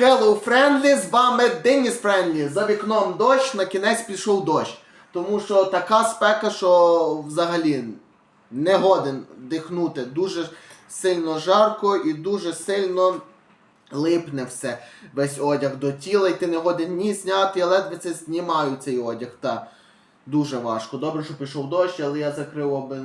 Hello Friendly, з вами Деніс Френдлі. За вікном дощ, на кінець пішов дощ. Тому що така спека, що взагалі не годен дихнути. Дуже сильно жарко і дуже сильно липне все. Весь одяг до тіла, і ти не годен ні зняти, я ледве це знімаю цей одяг. Та дуже важко. Добре, що пішов дощ, але я закрив, аби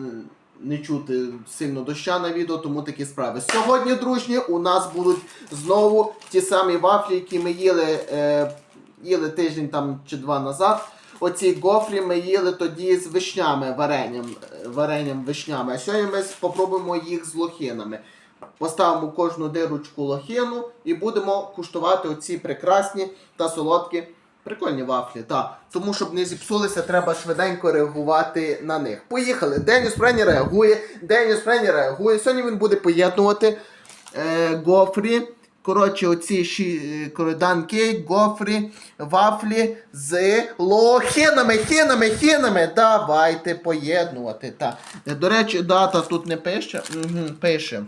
не чути сильно доща на відео, тому такі справи. Сьогодні, дружні, у нас будуть знову ті самі вафлі, які ми їли, е, їли тиждень там чи два назад. Оці гофрі ми їли тоді з вишнями, варенням, е, варенням вишнями. А сьогодні ми спробуємо їх з лохинами. Поставимо кожну дирочку лохину і будемо куштувати оці прекрасні та солодкі. Прикольні вафлі, так. Тому, щоб не зіпсулися, треба швиденько реагувати на них. Поїхали. Деніс Френі реагує. Деніс Френі реагує. Сьогодні він буде поєднувати е, гофрі. Коротше, оці ші, е, данки, гофрі, вафлі з лохинами, хінами, хінами. Давайте поєднувати. Та. Е, До речі, дата тут не пише. Угу, пише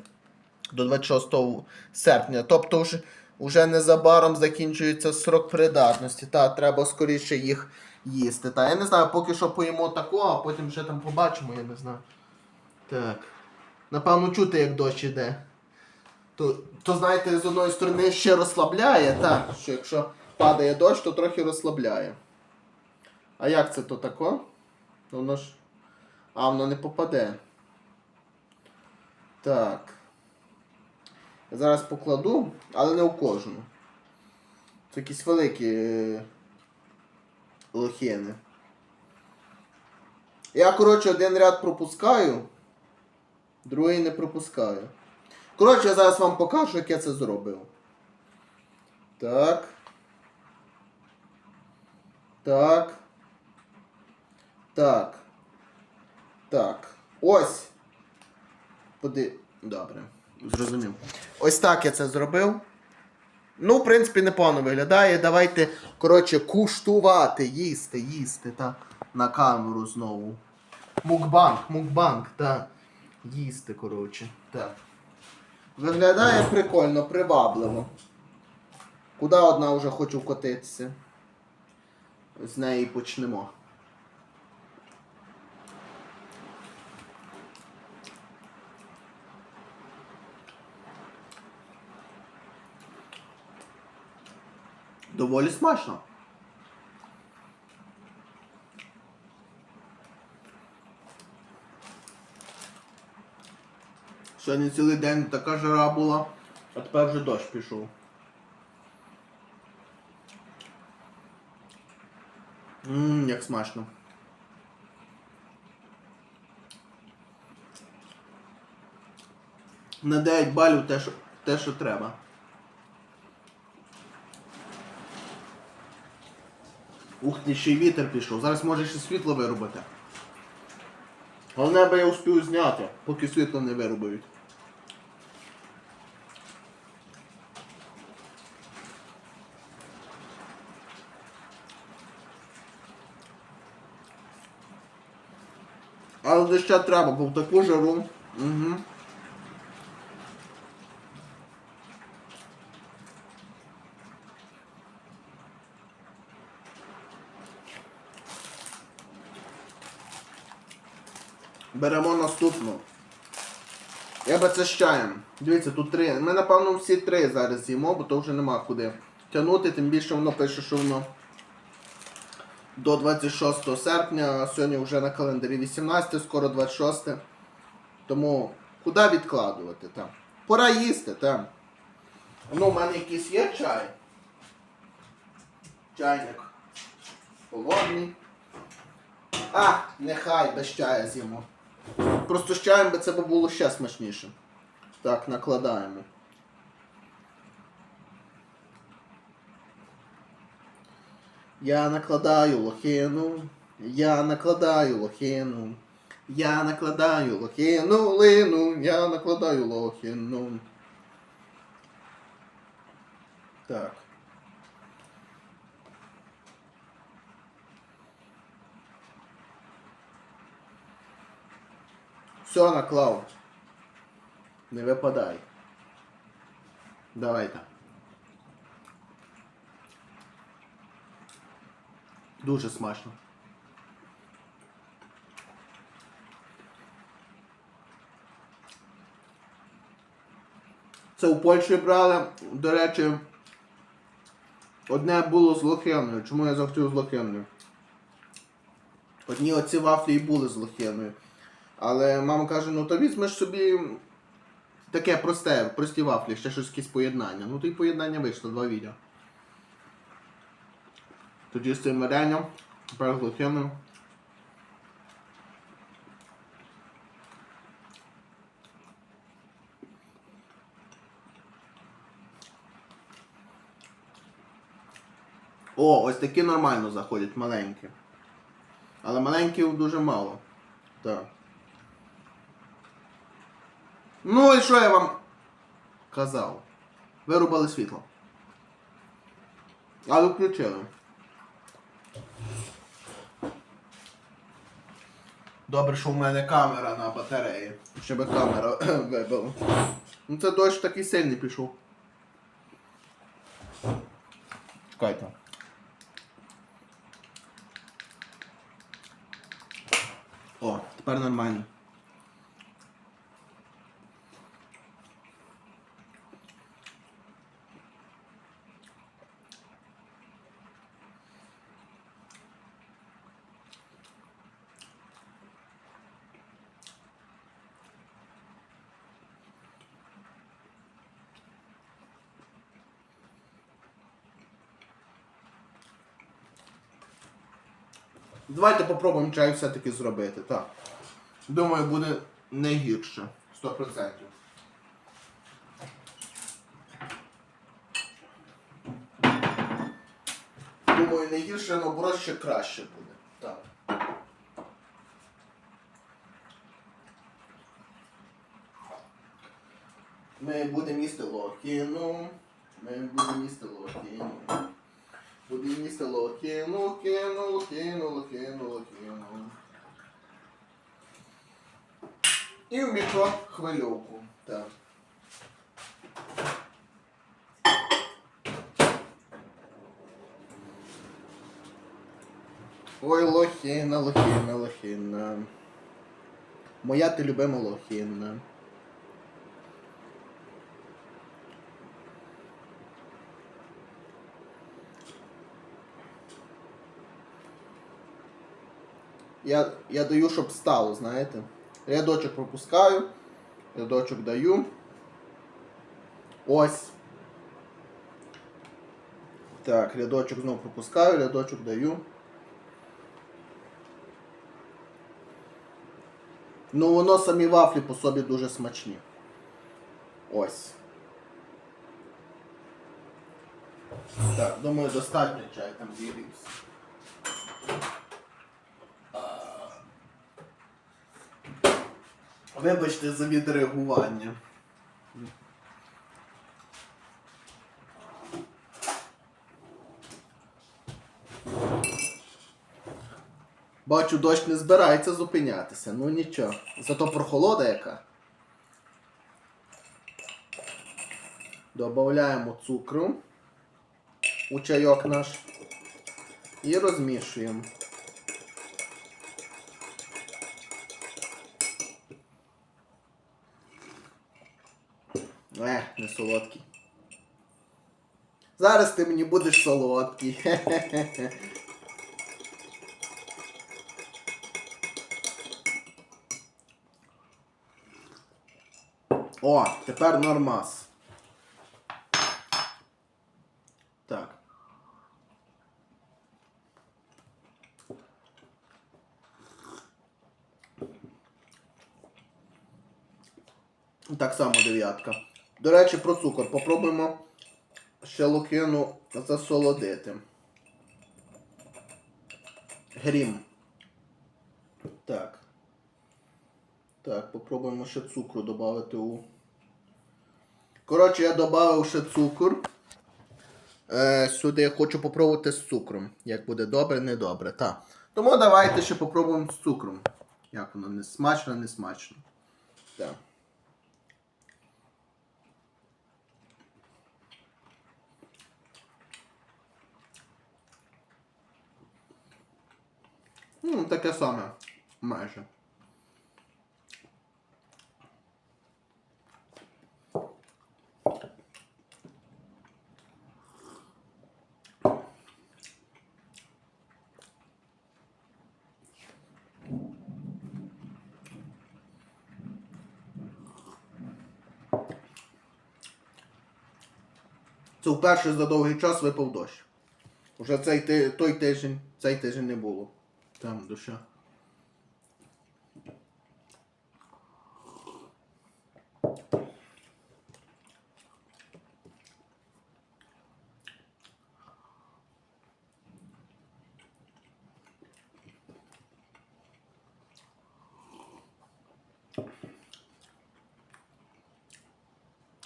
до 26 серпня. Тобто вже, вже незабаром закінчується срок придатності. Та треба скоріше їх їсти. Та я не знаю, поки що поїмо такого, а потім вже там побачимо, я не знаю. Так. Напевно, чути, як дощ іде. То, то знаєте, з одної сторони ще розслабляє, так, що якщо падає дощ, то трохи розслабляє. А як це то тако? Воно ж. А, воно не попаде. Так. Зараз покладу, але не у кожну. Це якісь великі е, лохини. Я, коротше, один ряд пропускаю, другий не пропускаю. Коротше, я зараз вам покажу, як я це зробив. Так. Так. Так. Так. Ось. Поди... Добре. Зрозумів. Ось так я це зробив. Ну, в принципі, непогано виглядає. Давайте, коротше, куштувати, їсти, їсти, та на камеру знову. Мукбанк, мукбанк, та. Їсти, коротше. Так. Виглядає прикольно, привабливо. Куди одна вже хочу вкотитися? З неї почнемо. Доволі смачно. Сьогодні цілий день така жара була, а тепер вже дощ пішов. Ммм, як смачно. На 9 балів те, що, те, що треба. Ух ти, ще й вітер пішов. Зараз може ще світло вирубити. Головне, аби я успів зняти, поки світло не вирубають. Але доща треба, бо в таку жару. Угу. Беремо наступну. Я би це з чаєм. Дивіться, тут три. Ми, напевно, всі три зараз з'їмо, бо то вже нема куди тягнути, тим більше воно пише, що воно до 26 серпня, а сьогодні вже на календарі 18, скоро 26. Тому куди відкладувати? Там? Пора їсти, там. Ну, у мене якийсь є чай. Чайник. Холодний. А, нехай без чая з'їмо. Просто з чаєм би це було ще смачніше. Так, накладаємо. Я накладаю лохину, я накладаю лохину, я накладаю лохину, лину, я накладаю лохину. Так. Все наклав. Не випадай. Давайте. Дуже смачно. Це у Польщі брали, до речі, одне було з лохиною. Чому я захотів з лохиною? Одні оці вафлі і були з лохиною. Але мама каже, ну то візьмеш собі таке просте, прості вафлі, ще щось якесь поєднання. Ну то й поєднання вийшло, два відео. Тоді з цим варенням, тепер. О, ось такі нормально заходять, маленькі. Але маленьких дуже мало. Так. Ну і що я вам казав? Вирубали світло. Але включили. Добре, що в мене камера на батареї. Щоб камера вибила. Ну це дощ такий сильний пішов. Чекайте. О, тепер нормально. Давайте попробуємо чай все-таки зробити. Так. Думаю, буде не гірше. 100%. Думаю, не гірше, але наоборот ще краще буде. Так. Ми будемо їсти лохіну. Ми будемо їсти лохіну. Будемо їсти лохіну, лохіну, лохіну, лохіну, лохіну. І в мікрохвильовку. Так. Ой, лохіна, лохіна, лохіна. Моя ти любима лохіна. Я, я даю, щоб стало, знаєте. Рядочок пропускаю, рядочок даю. Ось. Так, рядочок знову пропускаю, рядочок даю. Ну воно самі вафлі по собі дуже смачні. Ось. Так, думаю, достатньо чай там зігрівся. Вибачте за відреагування. Бачу, дощ не збирається зупинятися. Ну нічого. Зато прохолода яка. Добавляємо цукру у чайок наш і розмішуємо. Е, не солодкий. Зараз ти мені будеш солодкий. Хе-хе-хе. О, тепер нормас. Так. Так само дев'ятка. До речі, про цукор. Попробуємо ще лукину засолодити. Грім. Так. Так, попробуємо ще цукру додати у. Коротше, я додав ще цукор. Е, сюди я хочу попробувати з цукром. Як буде добре, не добре. Так. Тому давайте ще попробуємо з цукром. Як воно не смачно, не смачно. Так. Ну, таке саме. Майже. Це вперше за довгий час випав дощ. Уже цей той тиждень, цей тиждень не було. Там душа.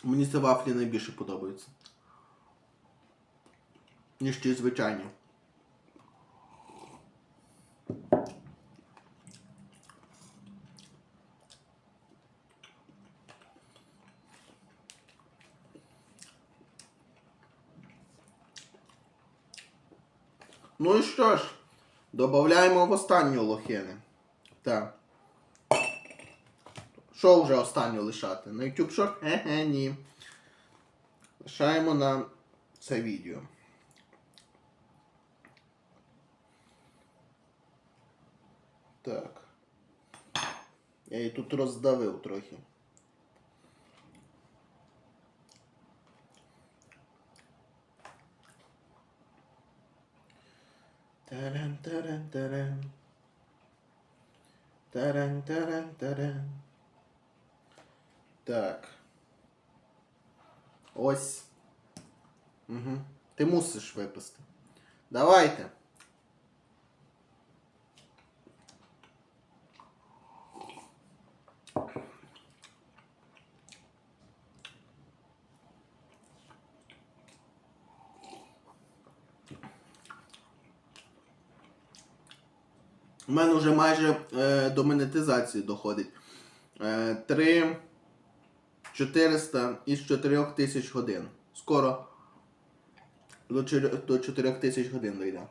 Мені ці вафлі найбільше подобаються. Ніж ті звичайні. Ну і що ж, додаємо в останню лохини. Так. Що вже останню лишати? На YouTube Short? Еге, ні. Лишаємо на це відео. Так. Я її тут роздавив трохи. Таран, таран, таран. Таран, таран, таран. Так. Ось. Угу. Ти мусиш випасти. Давайте. У мене вже майже е, до монетизації доходить. Е, 3 400 із 4 тисяч годин. Скоро до 4, до 4 тисяч годин дійде.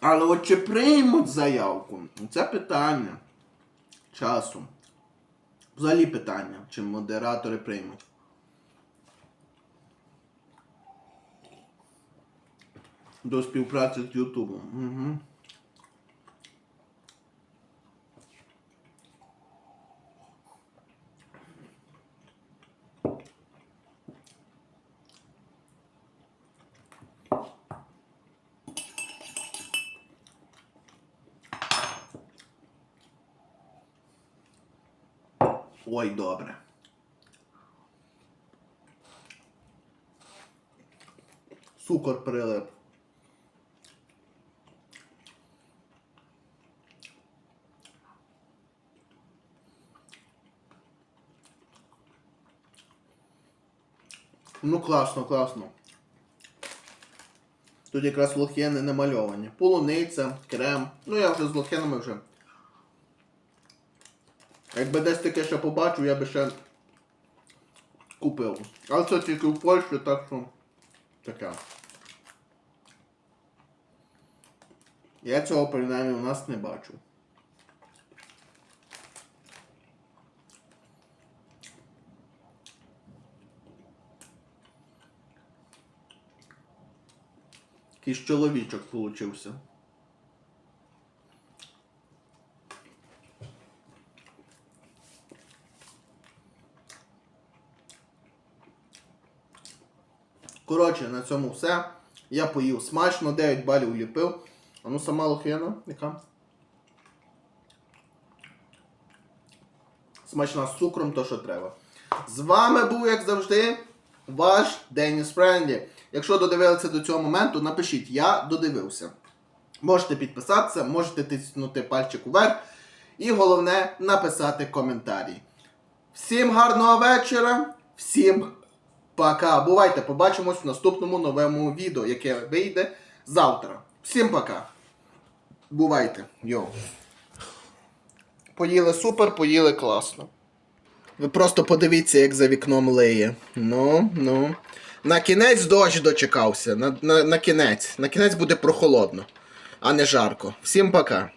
Але от чи приймуть заявку? Це питання часу. Взагалі питання, чи модератори приймуть. До співпраці з Ютубом. Угу. Ой, добре. Цукор прилип. Ну класно, класно. Тут якраз лохини намальовані. Полуниця, крем. Ну я вже з лохинами вже. Якби десь таке ще побачив, я би ще купив. Але це тільки в Польщі, так що таке. Я цього принаймні у нас не бачу. Якийсь чоловічок получився. Коротше, на цьому все. Я поїв смачно, 9 балів ліпив. А ну сама лохина, яка? Смачна з цукром, то що треба. З вами був, як завжди, ваш Деніс Френдлі. Якщо додивилися до цього моменту, напишіть, я додивився. Можете підписатися, можете тиснути пальчик вверх. І головне написати коментарі. Всім гарного вечора, всім пока. Бувайте, побачимось в наступному новому відео, яке вийде завтра. Всім пока. Бувайте. Йоу. Поїли супер, поїли класно. Ви просто подивіться, як за вікном лиє. Ну, ну. На кінець дощ дочекався. На, на, на кінець. На кінець буде прохолодно. а не жарко. Всім пока.